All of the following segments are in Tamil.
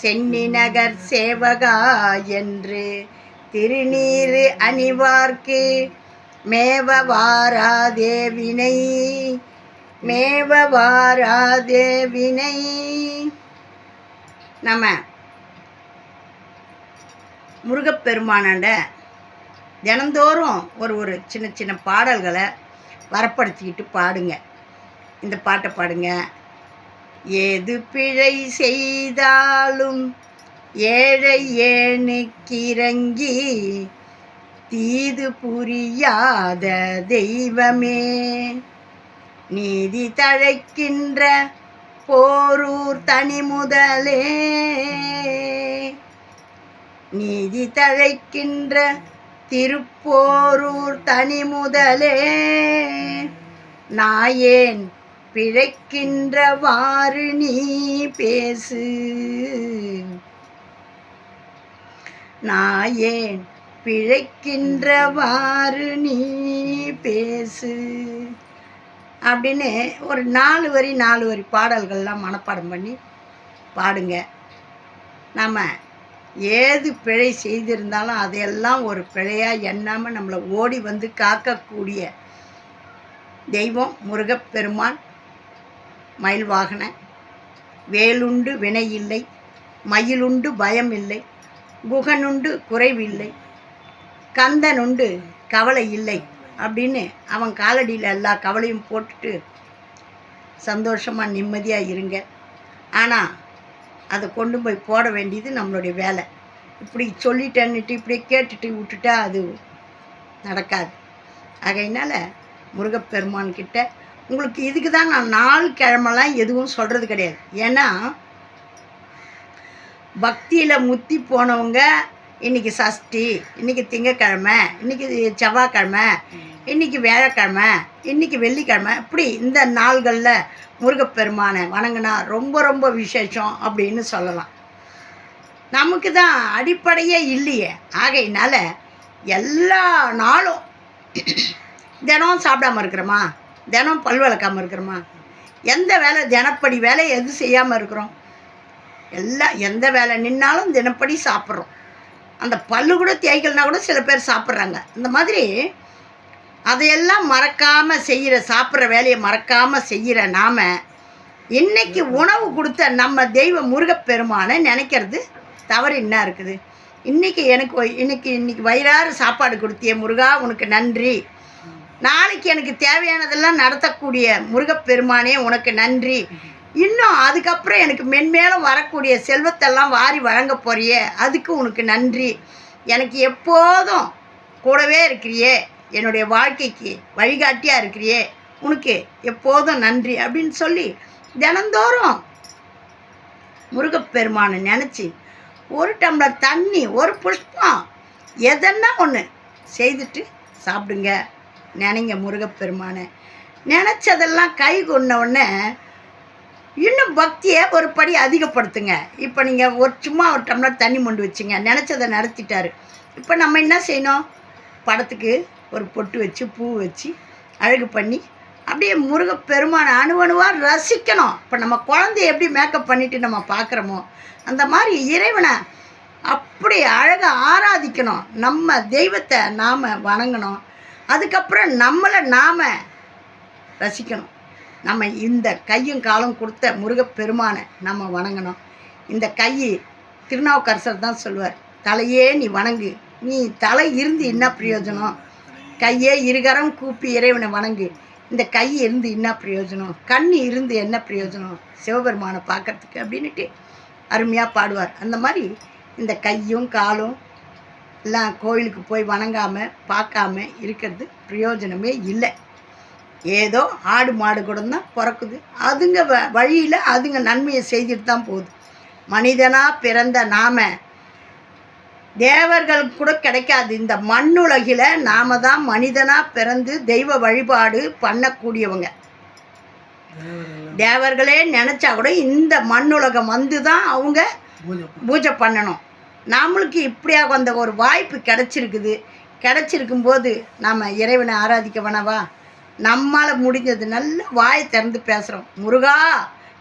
சென்னி நகர் சேவகா என்று திருநீறு அணிவார்க்கு. மேவ வாராதேவினை மேவ நம்ம முருகப்பெருமானண்ட தினந்தோறும் ஒரு ஒரு சின்ன சின்ன பாடல்களை வரப்படுத்திக்கிட்டு பாடுங்க. இந்த பாட்டை பாடுங்க. ஏது பிழை செய்தாலும் ஏழை ஏனுக்கிறங்கி தீது புரியாத தெய்வமே. நீதி தழைக்கின்ற போரூர் தனி முதலே நீதி தழைக்கின்ற திருப்போரூர் தனி முதலே நாயேன் பிழைக்கின்றவாறு நீ பேசு. நாயேன் பிழைக்கின்றவாறு நீ பேசு. அப்படின்னு ஒரு நாலு வரி நாலு வரி பாடல்கள்லாம் மனப்பாடம் பண்ணி பாடுங்க. நம்ம ஏது பிழை செய்திருந்தாலும் அதையெல்லாம் ஒரு பிழையாக எண்ணாமல் நம்மளை ஓடி வந்து காக்கக்கூடிய தெய்வம் முருகப்பெருமான் மயில் வாகன வேலுண்டு வினை இல்லை மயிலுண்டு பயம் இல்லை குகனுண்டு குறைவில்லை கந்தனுண்டு கவலை இல்லை அப்படின்னு அவன் காலடியில் எல்லா கவலையும் போட்டுட்டு சந்தோஷமாக நிம்மதியாக இருங்க. ஆனால் அதை கொண்டு போய் போட வேண்டியது நம்மளுடைய வேலை. இப்படி சொல்லிட்டேன்னுட்டு இப்படி கேட்டுட்டு விட்டுட்டா அது நடக்காது. ஆகையினால முருகப்பெருமான்கிட்ட உங்களுக்கு இதுக்கு தான் நான் நாள் கிழமெல்லாம் எதுவும் சொல்கிறது கிடையாது. ஏன்னா பக்தியில் முத்தி போனவங்க இன்றைக்கி சஷ்டி இன்றைக்கி திங்கக்கிழமை இன்னைக்கு செவ்வாய்க்கிழமை இன்றைக்கி வியாழக்கிழமை இன்னைக்கு வெள்ளிக்கிழமை இப்படி இந்த நாள்களில் முருகப்பெருமானை வணங்கினா ரொம்ப ரொம்ப விசேஷம் அப்படின்னு சொல்லலாம். நமக்கு தான் அடிப்படையே இல்லையே. ஆகையினால எல்லா நாளும் தினம் சாப்பிடாம இருக்கிறோமா? தினம் பல் விளக்காமல் இருக்கிறோமா? எந்த வேலை? தினப்படி வேலை எது செய்யாமல் இருக்கிறோம்? எல்லாம் எந்த வேலை நின்னாலும் தினப்படி சாப்பிட்றோம். அந்த பல்லு கூட தேய்க்கலனா கூட சில பேர் சாப்பிட்றாங்க. இந்த மாதிரி அதையெல்லாம் மறக்காமல் செய்கிற சாப்பிட்ற வேலையை மறக்காமல் செய்கிற நாம் இன்றைக்கி உணவு கொடுத்த நம்ம தெய்வ முருகப்பெருமானை நினைக்கிறது தவறு என்ன இருக்குது? இன்றைக்கி எனக்கு ஒய்- இன்னைக்கு இன்றைக்கி வயிறாறு சாப்பாடு கொடுத்திய முருகா உனக்கு நன்றி. நாளைக்கு எனக்கு தேவையானதெல்லாம் நடத்தக்கூடிய முருகப்பெருமானே உனக்கு நன்றி. இன்னும் அதுக்கப்புறம் எனக்கு மென்மேலும் வரக்கூடிய செல்வத்தெல்லாம் வாரி வழங்க போறிய அதுக்கு உனக்கு நன்றி. எனக்கு எப்போதும் கூடவே இருக்கிறியே என்னுடைய வாழ்க்கைக்கு வழிகாட்டியாக இருக்கிறியே உனக்கு எப்போதும் நன்றி அப்படின்னு சொல்லி தினந்தோறும் முருகப்பெருமானை நினச்சி ஒரு டம்ளர் தண்ணி ஒரு புஷ்பம் எதன்னா ஒன்று செய்துட்டு சாப்பிடுங்க. நினைங்க முருகப்பெருமானை. நினச்சதெல்லாம் கை கொண்டவுடனே உடனே இன்னும் பக்தியை ஒரு படி அதிகப்படுத்துங்க. இப்போ நீங்கள் ஒரு சும்மா ஒரு டம்ளர் தண்ணி மொண்டு வச்சுங்க. நினச்சதை நடத்திட்டாரு இப்போ நம்ம என்ன செய்யணும்? படத்துக்கு ஒரு பொட்டு வச்சு பூ வச்சு அழகு பண்ணி அப்படியே முருகப்பெருமானை அணுவணுவாக ரசிக்கணும். இப்போ நம்ம குழந்தைய எப்படி மேக்கப் பண்ணிட்டு நம்ம பார்க்குறோமோ அந்த மாதிரி இறைவனை அப்படி அழகாக ஆராதிக்கணும். நம்ம தெய்வத்தை நாம் வணங்கணும். அதுக்கப்புறம் நம்மளை நாம் ரசிக்கணும். நம்ம இந்த கையும் காலும் கொடுத்த முருகப்பெருமானை நம்ம வணங்கணும். இந்த கை திருநாவுக்கரசர் தான் சொல்லுவார் தலையே நீ வணங்கு. நீ தலை இருந்து என்ன பிரயோஜனம்? கையே இருகரம் கூப்பி இறைவனை வணங்கு. இந்த கை இருந்து என்ன பிரயோஜனம்? கண் இருந்து என்ன பிரயோஜனம்? சிவபெருமானை பார்க்கறதுக்கு அப்படின்னுட்டு அருமையாக பாடுவார். அந்த மாதிரி இந்த கையும் காலும் எல்லாம் கோயிலுக்கு போய் வணங்காமல் பார்க்காம இருக்கிறது பிரயோஜனமே இல்லை. ஏதோ ஆடு மாடு கூட தான் பிறக்குது. அதுங்க வ வழியில் அதுங்க நன்மையை செய்துட்டு தான் போகுது. மனிதனாக பிறந்த நாம தேவர்களுக்கு கூட கிடைக்காது. இந்த மண்ணுலகில் நாம தான் மனிதனாக பிறந்து தெய்வ வழிபாடு பண்ணக்கூடியவங்க. தேவர்களே நினச்சா கூட இந்த மண்ணுலகம் வந்து தான் அவங்க பூஜை பண்ணணும். நம்மளுக்கு இப்படியாக வந்த ஒரு வாய்ப்பு கிடச்சிருக்குது. கிடச்சிருக்கும்போது நாம் இறைவனை ஆராதிக்க வேணாவா? நம்மால் முடிஞ்சது நல்ல வாய் திறந்து பேசுகிறோம் முருகா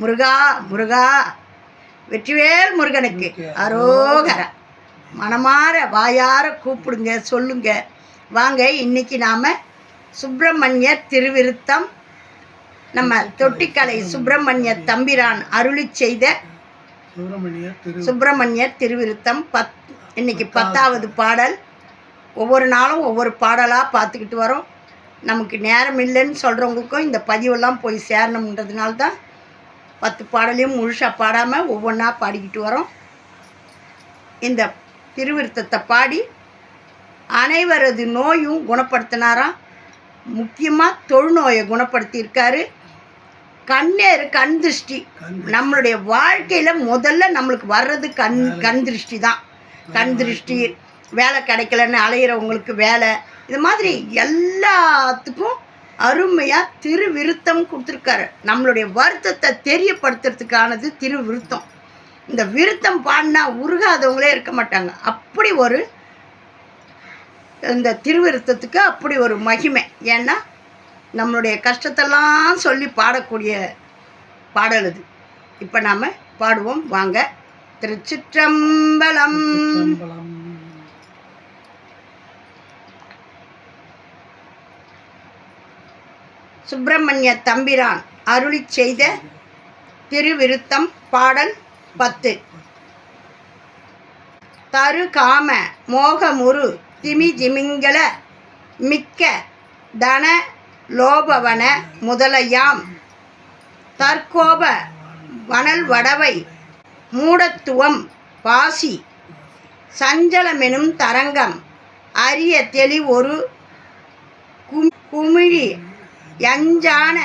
முருகா முருகா. வெற்றிவேல் முருகனுக்கு அரோகர. மனமார வாயார கூப்பிடுங்க சொல்லுங்க. வாங்க இன்னைக்கு நாம் சுப்பிரமணிய திருவிருத்தம். நம்ம தொட்டிக்கலை சுப்பிரமணிய தம்பிரான் அருளி செய்த சுப்பிரமணியர் திருவிருத்தம் பத் இன்னைக்கு பத்தாவது. பாடல். ஒவ்வொரு நாளும் ஒவ்வொரு பாடலாக பார்த்துக்கிட்டு வரோம். நமக்கு நேரம் இல்லைன்னு சொல்கிறவங்களுக்கும் இந்த பதிவெல்லாம் போய் சேரணுன்றதுனால தான் பத்து பாடலையும் முழுசாக பாடாமல் ஒவ்வொன்றா பாடிக்கிட்டு வரோம். இந்த திருவிருத்தத்தை பாடி அனைவரது நோயும் குணப்படுத்தினாராம். முக்கியமாக தொழுநோயை குணப்படுத்தியிருக்காரு. கண்ணேறு கண் திருஷ்டி. நம்மளுடைய வாழ்க்கையில் முதல்ல நம்மளுக்கு வர்றது கண் கண் திருஷ்டி தான் கண் திருஷ்டி. வேலை கிடைக்கலன்னு அலையிறவங்களுக்கு வேலை. இது மாதிரி எல்லாத்துக்கும் அருமையாக திருவிருத்தம் கொடுத்துருக்காரு. நம்மளுடைய வருத்தத்தை தெரியப்படுத்துறதுக்கானது திருவிருத்தம். இந்த விருத்தம் பாடினா உருகாதவங்களே இருக்க மாட்டாங்க. அப்படி ஒரு இந்த திருவிருத்தத்துக்கு அப்படி ஒரு மகிமை. ஏன்னா நம்மளுடைய கஷ்டத்தெல்லாம் சொல்லி பாடக்கூடிய பாடல் இது இப்போ நாம் பாடுவோம். வாங்க. திருச்சிற்றம்பலம். சுப்பிரமணிய தம்பிரான் அருளி செய்த திருவிருத்தம் பாடல் பத்து. தரு காம மோகமுரு திமி திமிங்கல மிக்க தன லோபவன முதலையாம். தற்கோப வனல் வடவை மூடத்துவம் பாசி சஞ்சலமெனும் தரங்கம். அரிய தெளிவொரு கும் குமிழி யஞ்சான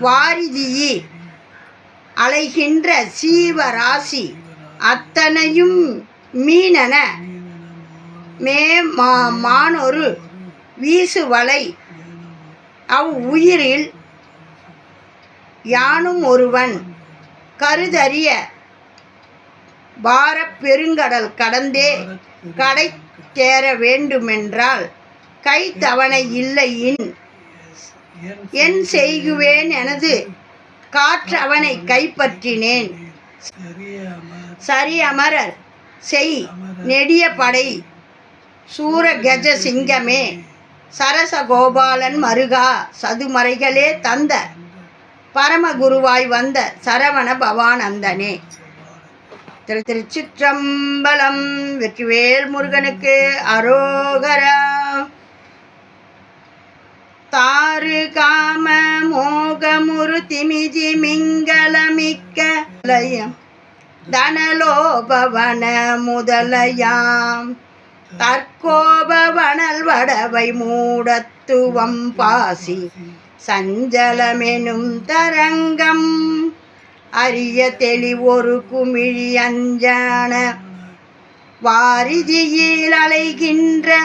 வாரிதியி அலைகின்ற சீவராசி அத்தனையும் மீனன மே மா மானொரு வீசுவலை அவ் உயிரில் யானும் ஒருவன் கருதறிய பாரப் பெருங்கடல் கடந்தே கடை தேர வேண்டுமென்றால் கை தவணை இல்லையின் என் செய்குவேன் எனது காற்றவனை கைப்பற்றினேன். சரி அமரர் செய் நெடிய படை சூர கஜ சிங்கமே. சரச கோபாலன் மருகா சதுமறைகளே தந்த பரமகுருவாய் வந்த சரவண பவானந்தனே. திரு திருச்சிற்றம்பலம் வெற்றிவேல் முருகனுக்கு அரோகரா. தாரு காம மோகமுரு திமிஜி மிங்களமிக்க லயம் தனலோபவன முதலயாம். தற்கோபவனல் வடவை மூடத்துவம் பாசி சஞ்சலமெனும் தரங்கம். அரிய தெளிவொரு குமிழி அஞ்சான வாரிதியில் அலைகின்ற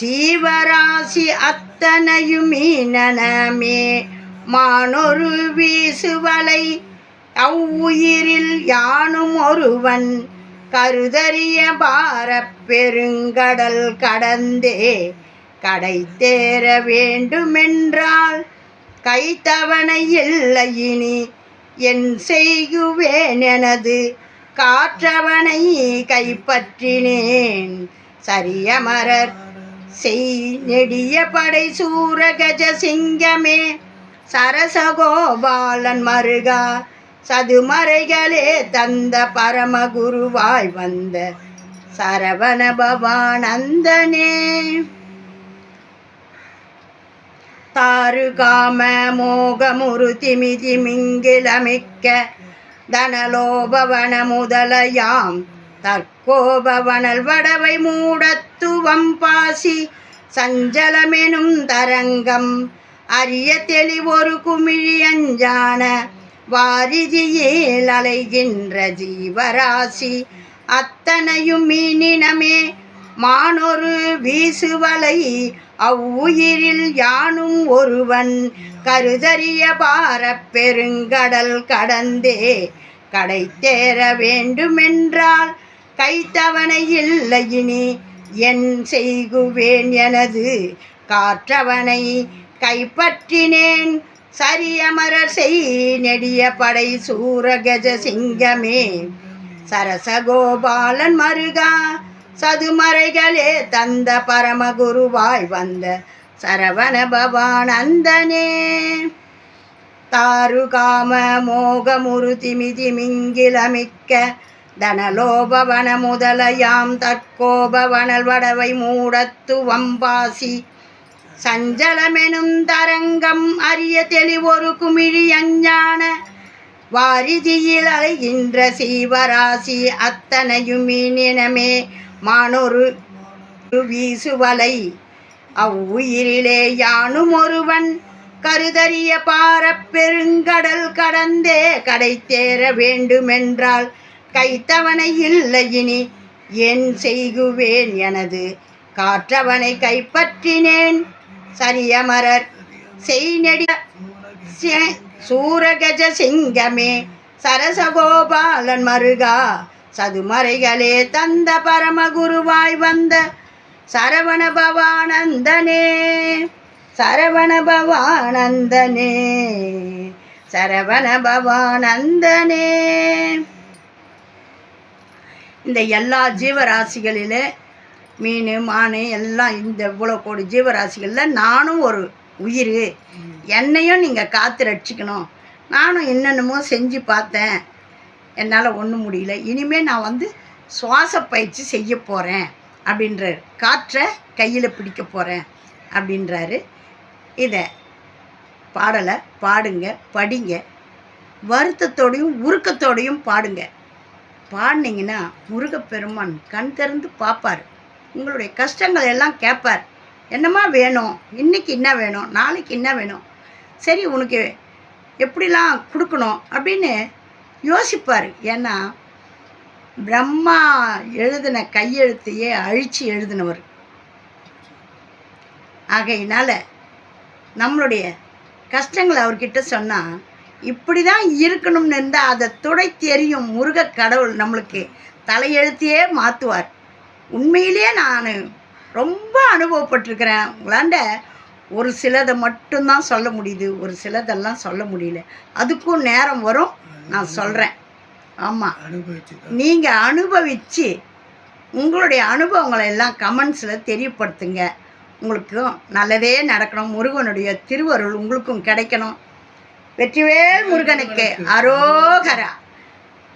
சீவராசி அத்தனையுமீனனமே மானொரு வீசுவலை அவ்வுயிரில் யானும் ஒருவன் கருதறிய பாரப்பெருங்கடல் கடந்தே கடை தேர வேண்டுமென்றால் கைத்தவணை இல்லை இனி. என் செய்குவேன் எனது காற்றவனை கைப்பற்றினேன். சரியமரர் செய் நெடிய படை சூரகஜ சிங்கமே சரசகோபாலன் மருகா சதுமறைகளே தந்த பரமகுருவாய் வந்த சரவண பவானந்தனே. தாரு காம மோகமுரு திமி திமிங்கிலமிக்க தனலோபவன முதலயாம் தற்கோபவனல் வடவை மூடத்துவம் பாசி சஞ்சலமெனும் தரங்கம் அரிய தெளிவொரு குமிழி அஞ்சான வாரிதியில் அலைகின்ற ஜீவராசி. அத்தனையும் மீனினமே மானொரு வீசுவலை அவ்வுயிரில் யானும் ஒருவன். கருதறிய பாரப் பெருங்கடல் கடந்தே கடை தேர வேண்டுமென்றால் கைத்தவனை இல்லை இனி என் செய்குவேன் எனது காற்றவனை கைப்பற்றினேன். சரியமரர் செய் நெடிய படை சூரகஜ சிங்கமே. சரசகோபாலன் மருகா சதுமறைகளே தந்த பரமகுருவாய் வந்த சரவண பவானந்தனே. தாருகாம மோகமுரு திமிதி மிங்கிலமிக்க தனலோபவன முதலயாம் தற்கோபவனல் வடவை மூடத்து வம்பாசி சஞ்சலமெனும் தரங்கம் அரிய தெளிவொரு குமிழி அஞ்ஞான. வாரிதியில் அலைகின்ற சீவராசி அத்தனையும் மீனினமே மானொரு வீசுவலை. அவ்வுயிரிலே யானும் ஒருவன் கருதறிய பாரப் பெருங்கடல் கடந்தே கடை தேர வேண்டுமென்றால் கைத்தவனை இல்லை இனி என் செய்குவேன் எனது. காற்றவனை கைப்பற்றினேன். சரியமரர் செய்நெடி சூரகஜ சிங்கமே. சரசகோபாலன் மருகா. சதுமறைகளே தந்த பரமகுருவாய் வந்த சரவண பவானந்தனே. சரவண பவானந்தனே. சரவண பவானந்தனே. இந்த எல்லா ஜீவராசிகளிலே மீன் மான் எல்லாம் இந்த இவ்வளோ கோடி ஜீவராசிகளில் நானும் ஒரு உயிர். என்னையும் நீங்கள் காத்து ரட்சிக்கணும். நானும் என்னென்னமோ செஞ்சு பார்த்தேன். என்னால் ஒன்றும் முடியல. இனிமேல் நான் வந்து சுவாச பயிற்சி செய்ய போகிறேன் அப்படின்றாரு. காற்றை கையில் பிடிக்க போகிறேன் அப்படின்றாரு. இதை பாடலை பாடுங்க படிங்க. வருத்தத்தோடையும் உருக்கத்தோடையும் பாடுங்க. பாடினீங்கன்னா முருகப்பெருமான் கண் திறந்து பார்ப்பார் உங்களுடைய கஷ்டங்கள் எல்லாம் கேட்பார் என்னம்மா வேணும்? இன்றைக்கி என்ன வேணும்? நாளைக்கு என்ன வேணும்? சரி உனக்கு எப்படிலாம் கொடுக்கணும்? அப்படின்னு யோசிப்பார். ஏன்னா பிரம்மா எழுதின கையெழுத்தையே அழித்து எழுதினவர். ஆகையினால் நம்மளுடைய கஷ்டங்களை அவர்கிட்ட சொன்னால் இப்படி தான் இருக்கணும்னு இருந்தால் அதை துடை தெரியும் முருகக் கடவுள் நம்மளுக்கு தலையெழுத்தையே மாற்றுவார் உண்மையிலேயே நான் ரொம்ப அனுபவப்பட்டிருக்கிறேன். உங்களாண்ட ஒரு சிலதை மட்டும்தான் சொல்ல முடியுது. ஒரு சிலதெல்லாம் சொல்ல முடியல. அதுக்கும் நேரம் வரும். நான் சொல்கிறேன் ஆமாம் நீங்கள் அனுபவித்து உங்களுடைய அனுபவங்களை எல்லாம் கமெண்ட்ஸில் தெரியப்படுத்துங்க. உங்களுக்கும் நல்லதே நடக்கணும். முருகனுடைய திருவருள் உங்களுக்கும் கிடைக்கணும். வெற்றிவேல் முருகனுக்கு. அரோகரா.